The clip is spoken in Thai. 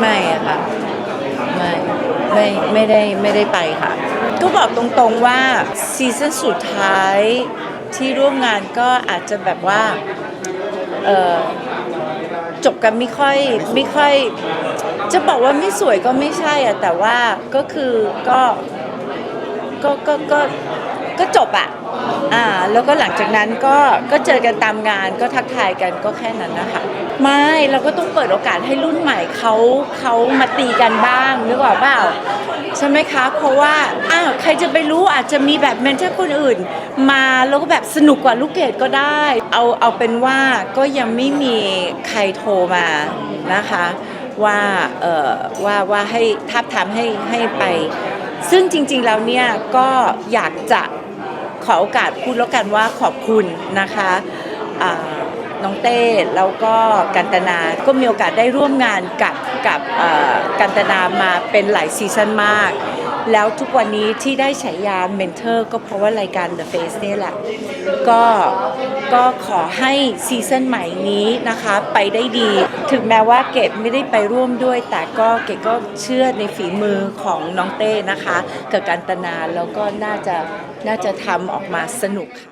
ไม่อะค่ะไม่ไม่ไม่ได้ไม่ได้ไปค่ะ ก็บอกตรงๆว่าซีซั่นสุดท้ายที่ร่วมงานก็อาจจะแบบว่าเออจบกันไม่ค่อยไม่ค่อย จะบอกว่าไม่สวยก็ไม่ใช่อะแต่ว่าก็คือก็ก็ก็ก็ ก็จบอะอ่าแล้วก็หลังจากนั้นก็ก็เจอกันตามงานก็ทักทายกันก็แค่นั้นนะคะไม่เราก็ต้องเปิดโอกาสให้รุ่นใหม่เขาเขามาตีกันบ้างนึกออกเปล่าใช่ไหมคะ เพราะว่าอ้าวใครจะไปรู้อาจจะมีแบบเมนเทอร์คนอื่น มาแล้วก็แบบสนุกกว่าลูกเกดก็ได้ เอาเอาเป็นว่าก็ยังไม่มีใครโทรมานะคะ ว่าเอ่อว่าว่าให้ทับทามให้ให้ไป ซึ่งจริง ๆ แล้วเนี่ยก็อยากจะ ขอโอกาสพูดแล้วกันว่าขอบคุณนะคะน้องเต้แล้วก็กันตนา ก็มีโอกาสได้ร่วมงานกับกับกันตนามาเป็นหลายซีซันมาก แล้วทุกวันนี้ที่ได้ฉายาเมนเทอร์ก็เพราะว่ารายการ The Face เนี่ยแหละ ก็ก็ขอให้ซีซั่นใหม่นี้นะคะไปได้ดี ถึงแม้ว่าเกดไม่ได้ไปร่วมด้วย แต่ก็เกดก็เชื่อในฝีมือของน้องเต้นะคะ กับการตนาแล้วก็น่าจะน่าจะทำออกมาสนุกค่ะ